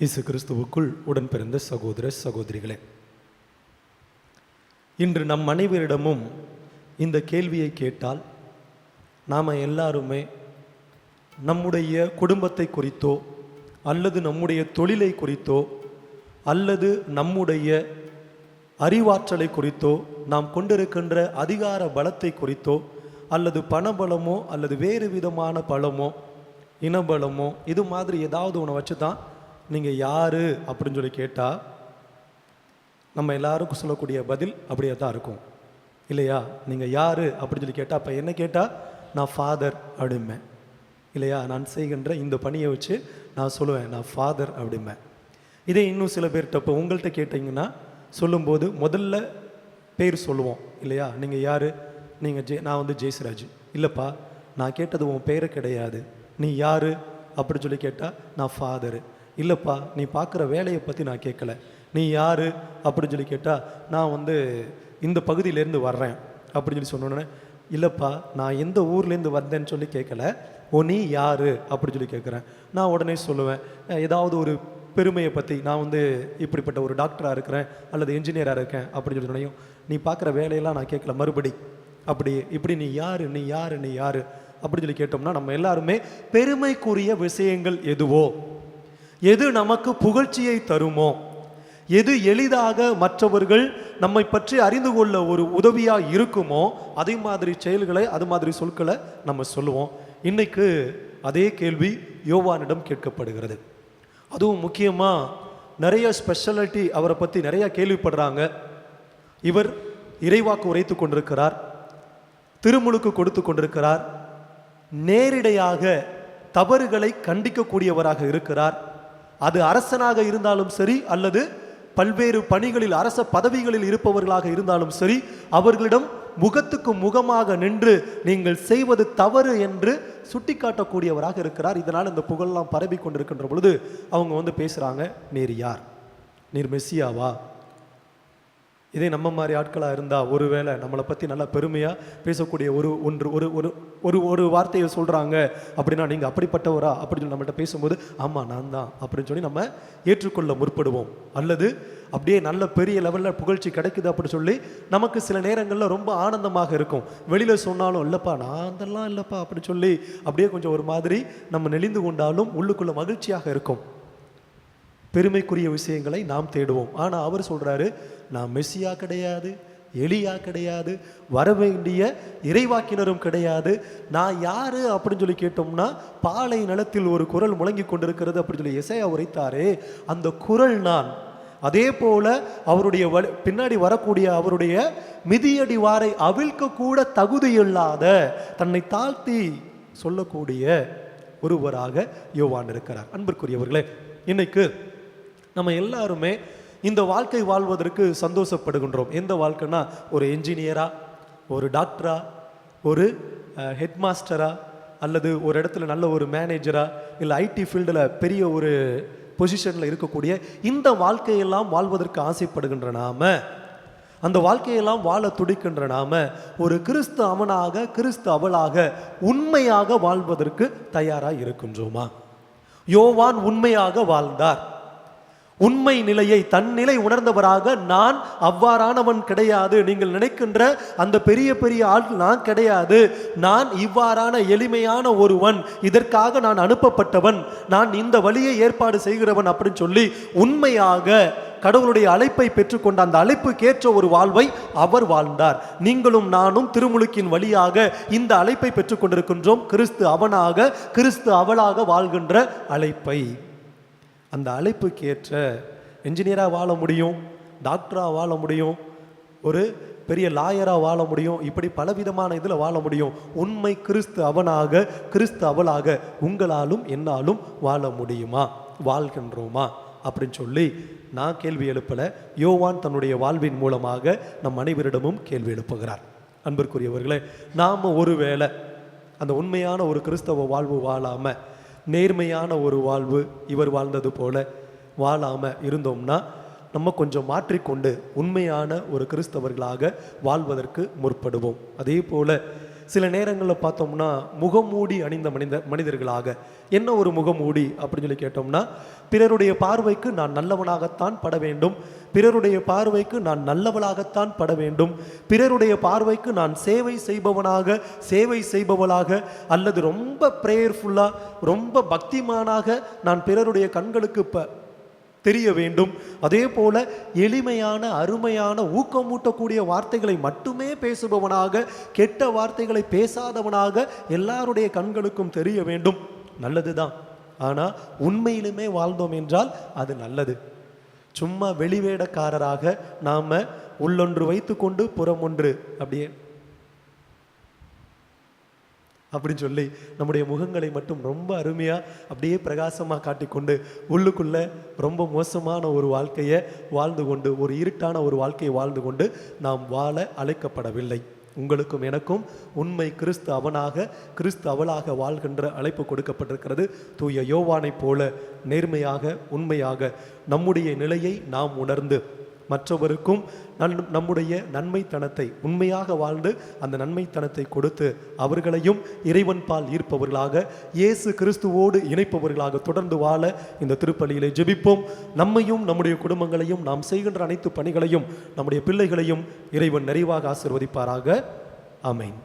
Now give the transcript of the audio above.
இயேசு கிறிஸ்துவுக்குள் உடன் பிறந்த சகோதர சகோதரிகளே இன்று நம் அனைவரிடமும் இந்த கேள்வியை கேட்டால் நாம் எல்லாருமே நம்முடைய குடும்பத்தை குறித்தோ அல்லது நம்முடைய தொழிலை குறித்தோ அல்லது நம்முடைய அறிவாற்றலை குறித்தோ நாம் கொண்டிருக்கின்ற அதிகார பலத்தை குறித்தோ அல்லது பணபலமோ அல்லது வேறு விதமான பலமோ இனபலமோ இது மாதிரி ஏதாவது ஒன்று வச்சு தான் நீங்கள் யார் அப்படின்னு சொல்லி கேட்டால் நம்ம எல்லாருக்கும் சொல்லக்கூடிய பதில் அப்படியே தான் இருக்கும். இல்லையா? நீங்கள் யார் அப்படின்னு சொல்லி கேட்டால் அப்போ என்ன கேட்டால் நான் ஃபாதர் அப்படிம்பேன். இல்லையா? நான் செய்கின்ற இந்த பணியை வச்சு நான் சொல்லுவேன் நான் ஃபாதர் அப்படிம்பேன். இதே இன்னும் சில பேர்கிட்ட இப்போ உங்கள்கிட்ட கேட்டிங்கன்னா சொல்லும்போது முதல்ல பேர் சொல்லுவோம். இல்லையா? நீங்கள் யார்? நீங்கள் ஜெய் நான் வந்து ஜெய்ஸ்ராஜ் இல்லைப்பா நான் கேட்டது உன் பேரை கிடையாது. நீ யார்? அப்படின்னு சொல்லி கேட்டால் நான் ஃபாதரு இல்லைப்பா நீ பார்க்குற வேலையை பற்றி நான் கேட்கல. நீ யார்? அப்படின்னு சொல்லி கேட்டால் நான் வந்து இந்த பகுதியிலேருந்து வர்றேன் அப்படின்னு சொல்லி சொன்னோன்னே இல்லைப்பா நான் எந்த ஊர்லேருந்து வந்தேன்னு சொல்லி கேட்கல. ஓ நீ யார்? அப்படின்னு சொல்லி கேட்குறேன். நான் உடனே சொல்லுவேன் ஏதாவது ஒரு பெருமையை பற்றி நான் வந்து இப்படிப்பட்ட ஒரு டாக்டராக இருக்கிறேன் அல்லது இன்ஜினியராக இருக்கேன் அப்படின்னு சொல்லி சொன்னையும் நீ பார்க்குற வேலையெல்லாம் நான் கேட்கல மறுபடி. அப்படி இப்படி நீ யார்? நீ யார்? நீ யார்? அப்படின்னு சொல்லி கேட்டோம்னா நம்ம எல்லாருமே பெருமைக்குரிய விஷயங்கள் எதுவோ? எது நமக்கு புகழ்ச்சியை தருமோ? எது எளிதாக மற்றவர்கள் நம்மை பற்றி அறிந்து கொள்ள ஒரு உதவியாக இருக்குமோ? அதே மாதிரி செயல்களை அது மாதிரி சொற்களை நம்ம சொல்லுவோம். இன்னைக்கு அதே கேள்வி யோவானிடம் கேட்கப்படுகிறது. அதுவும் முக்கியமாக நிறைய ஸ்பெஷாலிட்டி அவரை பற்றி நிறைய கேள்விப்படுறாங்க. இவர் இறைவாக்கு உரைத்து கொண்டிருக்கிறார். திருமுழுக்கு கொடுத்து கொண்டிருக்கிறார். நேரிடையாக தவறுகளை கண்டிக்கக்கூடியவராக இருக்கிறார். அது அரசனாக இருந்தாலும் சரி அல்லது பல்வேறு பணிகளில் அரச பதவிகளில் இருப்பவர்களாக இருந்தாலும் சரி அவர்களிடம் முகத்துக்கு முகமாக நின்று நீங்கள் செய்வது தவறு என்று சுட்டிக்காட்டக்கூடியவராக இருக்கிறார். இதனால் இந்த புகழெல்லாம் பரவி கொண்டிருக்கின்ற பொழுது அவங்க வந்து பேசுகிறாங்க நீர் யார்? நீர் மெஸ்ஸியாவா? இதே நம்ம மாதிரி ஆட்களாக இருந்தால் ஒருவேளை நம்மளை பற்றி நல்லா பெருமையாக பேசக்கூடிய ஒரு ஒன்று ஒரு ஒரு ஒரு ஒரு வார்த்தையை சொல்கிறாங்க அப்படின்னா நீங்கள் அப்படிப்பட்டவரா அப்படின்னு சொல்லி நம்மள்ட்ட பேசும்போது ஆமாம் நான் தான் அப்படின்னு சொல்லி நம்ம ஏற்றுக்கொள்ள முற்படுவோம். அல்லது அப்படியே நல்ல பெரிய லெவலில் புகழ்ச்சி கிடைக்குது அப்படின்னு சொல்லி நமக்கு சில நேரங்களில் ரொம்ப ஆனந்தமாக இருக்கும். வெளியில் சொன்னாலும் இல்லைப்பா நான் அதெல்லாம் இல்லைப்பா அப்படின்னு சொல்லி அப்படியே கொஞ்சம் ஒரு மாதிரி நம்ம நெளிந்து கொண்டாலும் உள்ளுக்குள்ளே மகிழ்ச்சியாக இருக்கும். பெருமைக்குரிய விஷயங்களை நாம் தேடுவோம். ஆனால் அவர் சொல்கிறாரு நான் மெஸ்ஸியா கிடையாது எலியா கிடையாது வர வேண்டிய இறைவாக்கினரும் கிடையாது. நான் யார் அப்படின்னு சொல்லி கேட்டோம்னா பாலை நிலத்தில் ஒரு குரல் முழங்கி கொண்டிருக்கிறது அப்படின்னு சொல்லி இசையா உரைத்தாரே அந்த குரல் நான். அதே போல அவருடைய பின்னாடி வரக்கூடிய அவருடைய மிதியடி வாரை அவிழ்க்க கூட தகுதியில்லாத தன்னை தாழ்த்தி சொல்லக்கூடிய ஒருவராக யோவான் இருக்கிறார். அன்பிற்குரியவர்களே இன்னைக்கு நம்ம எல்லாருமே இந்த வாழ்க்கை வாழ்வதற்கு சந்தோஷப்படுகின்றோம். எந்த வாழ்க்கைனா ஒரு என்ஜினியராக ஒரு டாக்டரா ஒரு ஹெட் மாஸ்டரா அல்லது ஒரு இடத்துல நல்ல ஒரு மேனேஜரா இல்லை ஐடி ஃபீல்டில் பெரிய ஒரு பொசிஷனில் இருக்கக்கூடிய இந்த வாழ்க்கையெல்லாம் வாழ்வதற்கு ஆசைப்படுகின்ற நாம அந்த வாழ்க்கையெல்லாம் வாழ துடிக்கின்ற நாம ஒரு கிறிஸ்து அவனாக கிறிஸ்து அவளாக உண்மையாக வாழ்வதற்கு தயாராக இருக்கின்றோமா? யோவான் உண்மையாக வாழ்ந்தார். உண்மை நிலையை தன் நிலை உணர்ந்தவராக நான் அவ்வாறானவன் கிடையாது. நீங்கள் நினைக்கின்ற அந்த பெரிய பெரிய ஆள் நான் கிடையாது. நான் இவ்வாறான எளிமையான ஒருவன். இதற்காக நான் அனுப்பப்பட்டவன். நான் இந்த வழியை ஏற்பாடு செய்கிறவன் அப்படின்னு சொல்லி உண்மையாக கடவுளுடைய அழைப்பை பெற்றுக்கொண்ட அந்த அழைப்புக்கேற்ற ஒரு வாழ்வை அவர் வாழ்ந்தார். நீங்களும் நானும் திருமுழுக்கின் வழியாக இந்த அழைப்பை பெற்றுக்கொண்டிருக்கின்றோம். கிறிஸ்து அவனாக கிறிஸ்து அவளாக வாழ்கின்ற அழைப்பை. அந்த அழைப்புக்கு ஏற்ற என்ஜினியராக வாழ முடியும் டாக்டராக வாழ முடியும் ஒரு பெரிய லாயராக வாழ முடியும் இப்படி பலவிதமான இதில் வாழ முடியும். உண்மை கிறிஸ்து அவனாக கிறிஸ்து அவளாக உங்களாலும் என்னாலும் வாழ முடியுமா? வாழ்கின்றோமா? அப்படின்னு சொல்லி நான் கேள்வி எழுப்பலை. யோவான் தன்னுடைய வாழ்வின் மூலமாக நம் அனைவரிடமும் கேள்வி எழுப்புகிறார். அன்பிற்குரியவர்களே நாம் ஒருவேளை அந்த உண்மையான ஒரு கிறிஸ்தவ வாழ்வு வாழாமல் நேர்மையான ஒரு வாழ்வு இவர் வாழ்ந்தது போல வாழாமல் இருந்தோம்னா நம்ம கொஞ்சம் மாற்றிக்கொண்டு உண்மையான ஒரு கிறிஸ்தவர்களாக வாழ்வதற்கு முற்படுவோம். அதே போல சில நேரங்களில் பார்த்தோம்னா முகமூடி அணிந்த மனித மனிதர்களாக. என்ன ஒரு முகமூடி அப்படின்னு சொல்லி கேட்டோம்னா பிறருடைய பார்வைக்கு நான் நல்லவனாகத்தான் பட வேண்டும். பிறருடைய பார்வைக்கு நான் நல்லவளாகத்தான் பட வேண்டும். பிறருடைய பார்வைக்கு நான் சேவை செய்பவனாக சேவை செய்பவளாக அல்லது ரொம்ப ப்ரேயர்ஃபுல்லாக ரொம்ப பக்திமானாக நான் பிறருடைய கண்களுக்கு ப தெரிய வேண்டும். அதே போல எளிமையான அருமையான ஊக்கமூட்டக்கூடிய வார்த்தைகளை மட்டுமே பேசுபவனாக கெட்ட வார்த்தைகளை பேசாதவனாக எல்லாருடைய கண்களுக்கும் தெரிய வேண்டும். நல்லதுதான். ஆனால் உண்மையிலுமே வாழ்ந்தோம் என்றால் அது நல்லது. சும்மா வெளிவேடக்காரராக நாம் உள்ளொன்று வைத்துக்கொண்டு புறம் ஒன்று அப்படியே அப்படின்னு சொல்லி நம்முடைய முகங்களை மட்டும் ரொம்ப அருமையாக அப்படியே பிரகாசமாக காட்டிக்கொண்டு உள்ளுக்குள்ளே ரொம்ப மோசமான ஒரு வாழ்க்கையை வாழ்ந்து கொண்டு ஒரு இருட்டான ஒரு வாழ்க்கையை வாழ்ந்து கொண்டு நாம் வாழ அழைக்கப்படவில்லை. உங்களுக்கும் எனக்கும் உண்மை கிறிஸ்து அவனாக கிறிஸ்து அவளாக வாழ்கின்ற அழைப்பு கொடுக்கப்பட்டிருக்கிறது. தூய யோவானைப் போல நேர்மையாக உண்மையாக நம்முடைய நிலையை நாம் உணர்ந்து மற்றவருக்கும் நன் நம்முடைய நன்மைத்தனத்தை உண்மையாக வாழ்ந்து அந்த நன்மைத்தனத்தை கொடுத்து அவர்களையும் இறைவன் பால் ஈர்ப்பவர்களாக இயேசு கிறிஸ்துவோடு இணைப்பவர்களாக தொடர்ந்து வாழ இந்த திருப்பலியிலே ஜெபிப்போம். நம்மையும் நம்முடைய குடும்பங்களையும் நாம் செய்கின்ற அனைத்து பணிகளையும் நம்முடைய பிள்ளைகளையும் இறைவன் நிறைவாக ஆசிர்வதிப்பாராக. ஆமென்.